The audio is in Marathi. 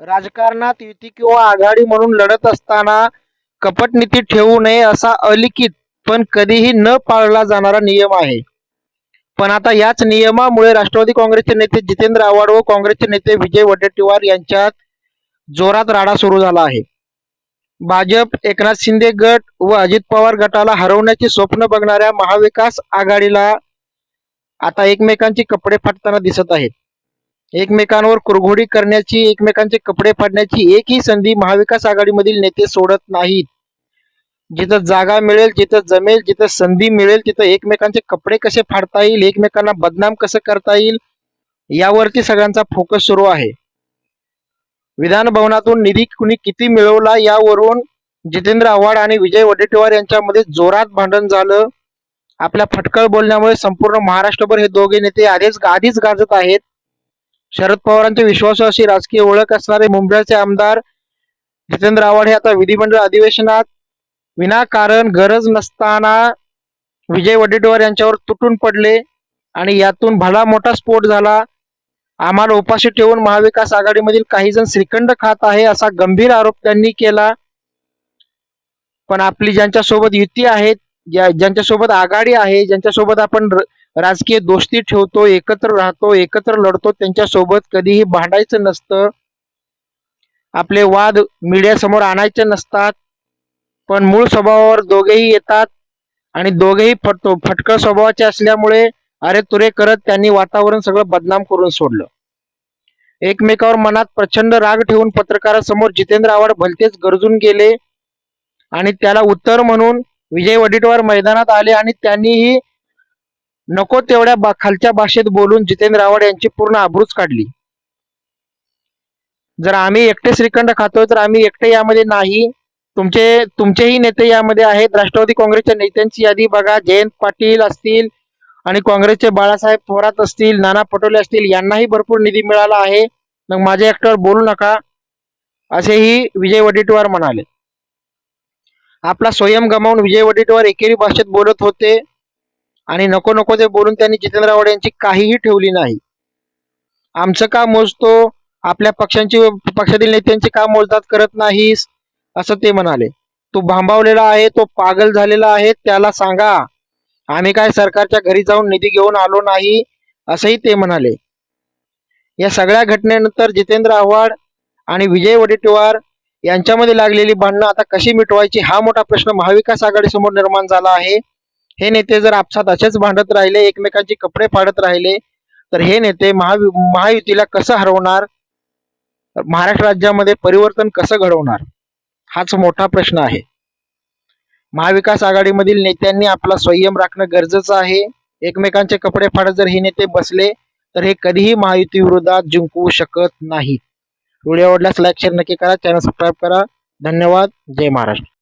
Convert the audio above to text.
राजकारणात युती किंवा आघाडी म्हणून लढत असताना कपटनीती ठेवू नये असा अलिखित पण कधीही न पाळला जाणारा नियम आहे. पण आता याच नियमामुळे राष्ट्रवादी काँग्रेसचे नेते जितेंद्र आव्हाड व काँग्रेसचे नेते विजय वडेट्टीवार यांच्यात जोरात राडा सुरू झाला आहे. भाजप एकनाथ शिंदे गट व अजित पवार गटाला हरवण्याचे स्वप्न बघणाऱ्या महाविकास आघाडीला आता एकमेकांचे कपडे फाटताना दिसत आहेत. एकमेकांवर कुरघोडी करण्याची एकमेकांचे कपडे फाडण्याची एकही संधी महाविकास आघाडीमधील नेते सोडत नाहीत. जिथं जागा मिळेल जिथं जमेल जिथं संधी मिळेल तिथं एकमेकांचे कपडे कसे फाडता येईल एकमेकांना बदनाम कसं करता येईल यावरती सगळ्यांचा फोकस सुरू आहे. विधान भवनातून निधी कुणी किती मिळवला यावरून जितेंद्र आव्हाड आणि विजय वडेट्टीवार यांच्यामध्ये जोरात भांडण झालं. आपल्या फटकळ बोलण्यामुळे संपूर्ण महाराष्ट्रभर हे दोघे नेते आधीच आधीच गाजत आहेत. शरद पवारांच्या विश्वासाशी राजकीय ओळख असणारे मुंबईचे आमदार जितेंद्र आव्हाड हे आता विधिमंडळ अधिवेशनात विनाकारण गरज नसताना विजय वडेट्टीवार यांच्यावर तुटून पडले आणि यातून भला मोठा स्फोट झाला. आम्हाला उपाशी ठेवून महाविकास आघाडीमधील काही जण श्रीखंड खात आहे असा गंभीर आरोप त्यांनी केला. पण आपली ज्यांच्यासोबत युती आहेत ज्या ज्यांच्यासोबत आघाडी आहे ज्यांच्यासोबत आपण र- राजकीय दोस्ती ठेवतो एकत्र राहतो एकत्र लढतो. त्यांच्यासोबत कधीही भांडायचं नसतं. आपले वाद मीडियासमोर आणायचे नसतात. पण मूळ स्वभावावर दोघेही येतात आणि दोघेही फटतो. फटकळ स्वभावाचे असल्यामुळे अरे तुरे करत त्यांनी वातावरण सगळं बदनाम करून सोडलं. एकमेकावर मनात प्रचंड राग ठेवून पत्रकारासमोर जितेंद्र आव्हाड भलतेच गरजून गेले आणि त्याला उत्तर म्हणून विजय वडेट्टीवार मैदानात आले आणि त्यांनीही नको तेवढ्या बा खालच्या भाषेत बोलून जितेंद्र आव्हाड यांची पूर्ण आबरूच काढली. जर आम्ही एकटे श्रीखंड खातोय तर आम्ही एकटे यामध्ये नाही. तुमचे तुमचेही नेते यामध्ये आहेत. राष्ट्रवादी काँग्रेसच्या नेत्यांची यादी बघा. जयंत पाटील असतील आणि काँग्रेसचे बाळासाहेब थोरात असतील नाना पटोले असतील यांनाही भरपूर निधी मिळाला आहे. मग माझ्या एकट्यावर बोलू नका असेही विजय वडेट्टीवार म्हणाले. आपला स्वयं गमावून विजय वडेट्टीवार एकेरी भाषेत बोलत होते. आणि नको नको ते बोलून त्यांनी जितेंद्र आव्हाड यांची काहीही ठेवली नाही. आमचं का मोजतो? आपल्या पक्षांची पक्षातील नेत्यांची का मोजदात करत नाहीस? असं ते म्हणाले. तो भांबावलेला आहे तो पागल झालेला आहे त्याला सांगा. आम्ही काय सरकारच्या घरी जाऊन निधी घेऊन आलो नाही? असंही ते म्हणाले. या सगळ्या घटनेनंतर जितेंद्र आव्हाड आणि विजय वडेट्टीवार यांच्यामध्ये लागलेली भांडणं आता कशी मिटवायची हा मोठा प्रश्न महाविकास आघाडीसमोर निर्माण झाला आहे. हे नेते जर आपसात असेच भांडत राहिले एकमेकांचे कपडे फाडत राहिले तर हे नेते महावि महायुतीला कसं हरवणार? महाराष्ट्र राज्यामध्ये परिवर्तन कसं घडवणार? हाच मोठा प्रश्न आहे. महाविकास आघाडीमधील नेत्यांनी आपला संयम राखणं गरजेचं आहे. एकमेकांचे कपडे फाडत जर हे नेते बसले तर हे कधीही महायुती विरोधात जिंकू शकत नाही व्हिडिओ आवडल्यास लाईक शेअर नक्की करा. चॅनल सबस्क्राईब करा. धन्यवाद. जय महाराष्ट्र.